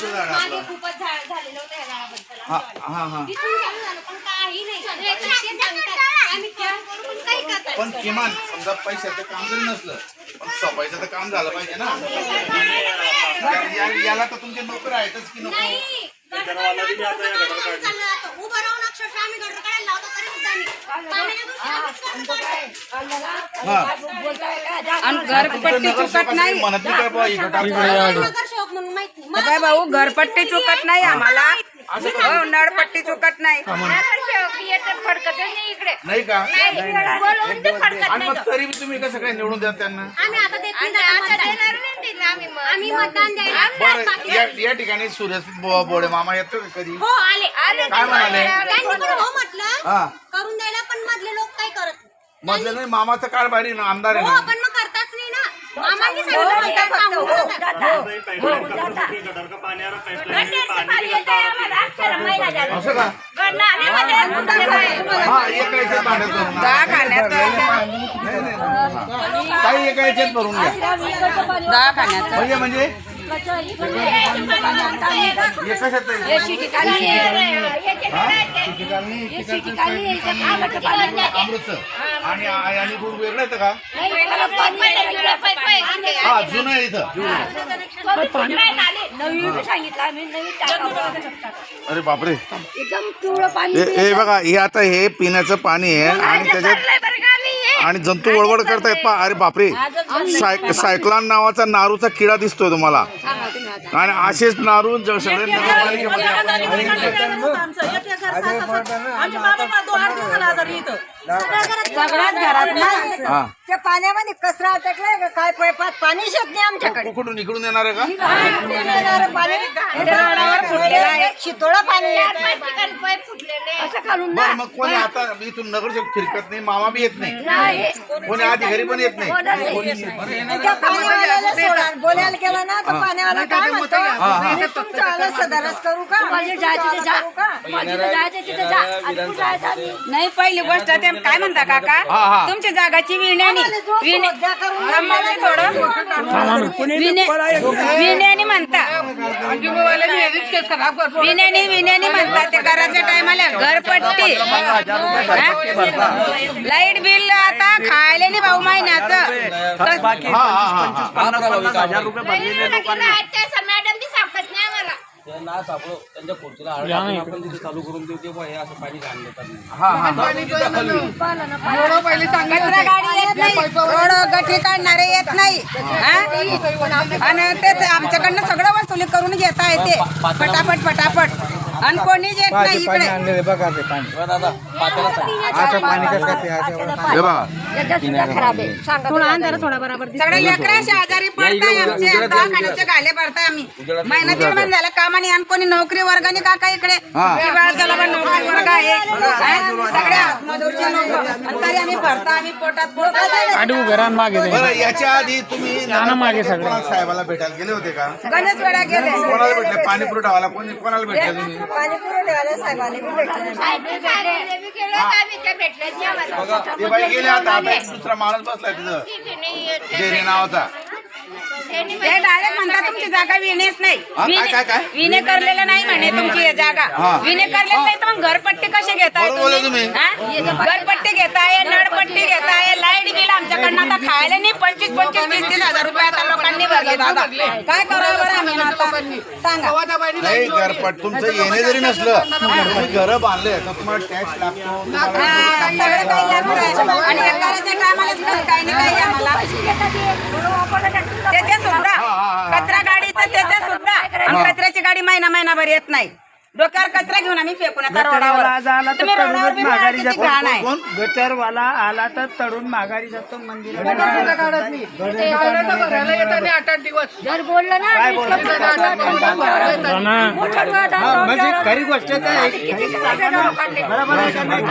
मोठं झाड आहे मागे आपलं. खूपच झाड झालेलं होतं या झाडाबद्दल हा आम्ही हा हा. तिथून चालू झालं पण काही नाही. ते सांगतात, आम्ही करू करू पण काही करतात पण किमान समजा पैशाचं काम जरी नसलं पण सोपायचं तर काम झालं पाहिजे ना. कारण या- याला तर तुमचे नोकर आहेतच की नको? नाही. गटर काढणं आमचं रोजचं काम काम चाललं जातं. उभं राहून अक्षरशः आम्ही गटर काढायला लावतो तरी सुद्धा आम्ही पाण्याच्या दिवशी आम्हीच गटर काढतो. हा. आणि घरपट्टी चुकत नाही. म्हणत नाही बुवा, इकडं टाक. काय भाऊ घरपट्टी चुकत नाही आम्हाला. हो नळपट्टी चुकत नाही. नाही का? आणि मग तरी बी तुम्ही कसं काय निवडून द्या त्यांना? आम्ही आता देत नाही त्यांना मतदान. आम्ही मतदान द्यायला बरं या या ठिकाणी सूर्य बोडे मामा येतो का कधी? हो आले. आले. काय म्हणाले? हो म्हटलं. हा. करून द्यायला पण मधले लोक काय करत नाही. मामाचा कारभारी ना आमदार आहे ना पण मग करताच नाही ना आम्हाला सांगितलं म्हणतात, सांगून जातात. असं का हा एका याच्यात नाही, नाही, नाही. हा. एका भरून म्हणजे म्हणजे हे कशात आहे? अमृतचं आणि आणि गुड वेगळं येतं का हा जुनं आहे इथं. अरे बापरे. एकदम पिवळं पाणी हे हे बघा हे आता हे पिण्याचं पाणी आहे आणि त्याच्यात आणि जंतू वळवड करतायत पा अरे बापरे. साय सायक्लॉन नावाचा नारूचा किडा दिसतोय तुम्हाला. आणि असेच नारू ज- सगळे नगरपालिकेमध्ये सगळ्याच घरात ना हा. त्या पाण्यामध्ये कचरा अटकलाय का काय? पैपात पाणी येत नाही आमच्याकडे. कुठून इकडून येणार आहे का? येणारं पाणी रोडावर फुटलेलं आहे शितोळा पाणी येत असं घालून ना. बरं मग कोणी आता इथून नगरसेवक फिरकत नाही मामा बी येत नाही. कोणी अधिकारी पण येत नाही. त्या पाण्यावाल्याला सोडा. बोलायला गेला ना तर पाण्यावाला काय म्हणतो? मी तुमचं आलं सदरस करू का? मी तुमचं आलं करू का? नाही पहिली गोष्ट ते काय म्हणता काका? हा, हा. तुमच्या जागाची विण्यानी थोडं. विण्यानी म्हणता. विण्यानी विण्यानी म्हणता ते करायच्या टायमाला घरपट्टी. लाइट बिल आता खायला नाही भाऊ महिन्याचं. हा हा हा मॅडम सापडत नाही आम्हाला ते ना सापडो त्यांच्या खुर्चीला आपण तिथे चालू करून देऊ ते बुवा हे असं पाणी घाण देतात हा हा. हा कचरा गाडी येत नाही. रोड काढणारे येत नाही. हा? आणि तेच आमच्याकडनं सगळं वसुली करून घेता येते. पटापट पटापट. आणि कोणीच येत नाही इकडे. बघा दादा पात्याला हे बघा. खराब आहे सांगा सगळे लेकराशी आजारी पडताय आमचे. दवाखान्याचे घाले पडताय आम्ही. महिना दीड महिना झाला कामाने आणि कोणी नोकरी वर्गाने काका इकडे. हा. पण नोकरी वर्ग आहे? हा? पोटात पोटात बरं याच्या आधी तुम्ही नगरपालिकेत साहेबाला भेटायला गेले होते का? गणेश वेळा गेले. कोणाला भेटले? पाणी पुरवठावाला कोणी कोणाला भेटले तुम्ही? पाणी पुरवठ्यावाल्या साहेबांनी बी भेटलं. नाही. ते बाई गेले आता. आता एक दुसरा माणूस बसलाय तिथं. डेरे नावाचा. ते डायरेक्ट म्हणतात तुमची जागा विणेच नाही. हा, काय, काय, काय? विणे- करलेलं नाही म्हणे तुमची ही जागा. हा. विणे करलेलं नाही तर मग घरपट्टी कशी घेताय बरोबर बोलले तुम्ही. हा? घरपट्टी घेताय नळपट्टी घेताय. लाइट बिल आमच्याकडनं आता खायला नाही. पंचवीस पंचवीस तीस तीस हजार रुपये आता लोकांनी भरले. दादा काय करावं बरं आम्ही आता? सांगा. नाही घरपट तुमचं येणे जरी नसलं तुम्ही घर बांधले तर तुम्हाला टॅक्स लागतो. तुम्हाला- हा, सगळं काही लागू आहे. आणि काही नाही काही आम्हाला त्याच्या सुद्धा हा, हा. कचरा गाडीचं त्याच्या सुद्धा आणि कचऱ्याची गाडी महिना महिनाभर येत नाही. डोक्यावर कचरा घेऊन आम्ही फेकून येतो रोडावर. तुम्ही रोडावर बी बघा किती घाण आहे. कोण? गटरवाला आला तर तरुण माघारी जातो मंदिर जर बोललं ना म्हणजे खरी गोष्ट तर आहे. किती बरोबर आहे का नाही?